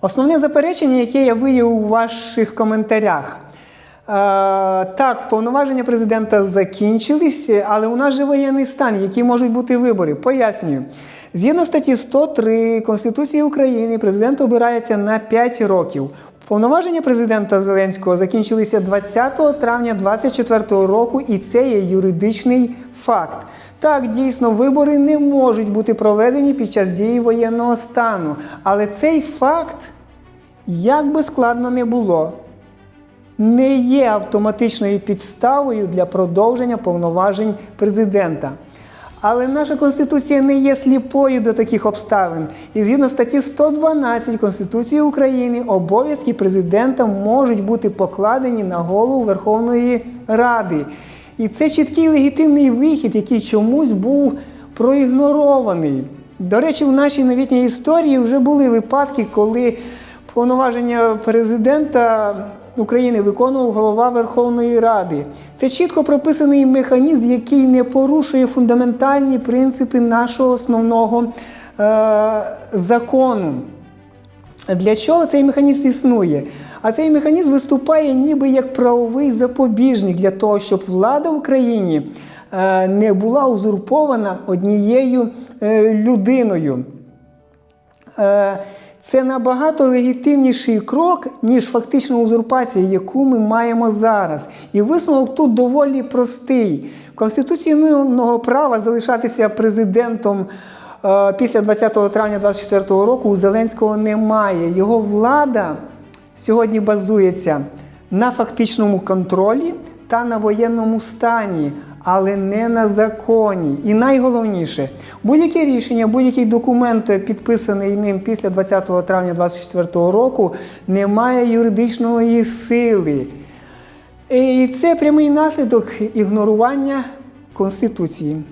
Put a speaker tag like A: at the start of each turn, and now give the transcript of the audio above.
A: Основне заперечення, яке я виявив у ваших коментарях. Е, так, повноваження президента закінчились, але у нас же воєнний стан, які можуть бути вибори. Пояснюю. Згідно статті 103 Конституції України, президент обирається на 5 років. Повноваження президента Зеленського закінчилися 20 травня 2024 року, і це є юридичний факт. Так, дійсно, вибори не можуть бути проведені під час дії воєнного стану, але цей факт, як би складно не було, не є автоматичною підставою для продовження повноважень президента. Але наша Конституція не є сліпою до таких обставин. І згідно статті 112 Конституції України обов'язки президента можуть бути покладені на голову Верховної Ради. І це чіткий легітимний вихід, який чомусь був проігнорований. До речі, в нашій новітній історії вже були випадки, коли повноваження президента України виконував голова Верховної Ради. Це чітко прописаний механізм, який не порушує фундаментальні принципи нашого основного е- закону. Для чого цей механізм існує? А цей механізм виступає ніби як правовий запобіжник для того, щоб влада в країні е, не була узурпована однією е, людиною. Це набагато легітимніший крок, ніж фактична узурпація, яку ми маємо зараз. І висновок тут доволі простий. Конституційного права залишатися президентом е, після 20 травня 2024 року у Зеленського немає. Його влада сьогодні базується на фактичному контролі та на воєнному стані, але не на законі. І найголовніше, будь-яке рішення, будь-який документ, підписаний ним після 20 травня 2024 року, не має юридичної сили. І це прямий наслідок ігнорування Конституції.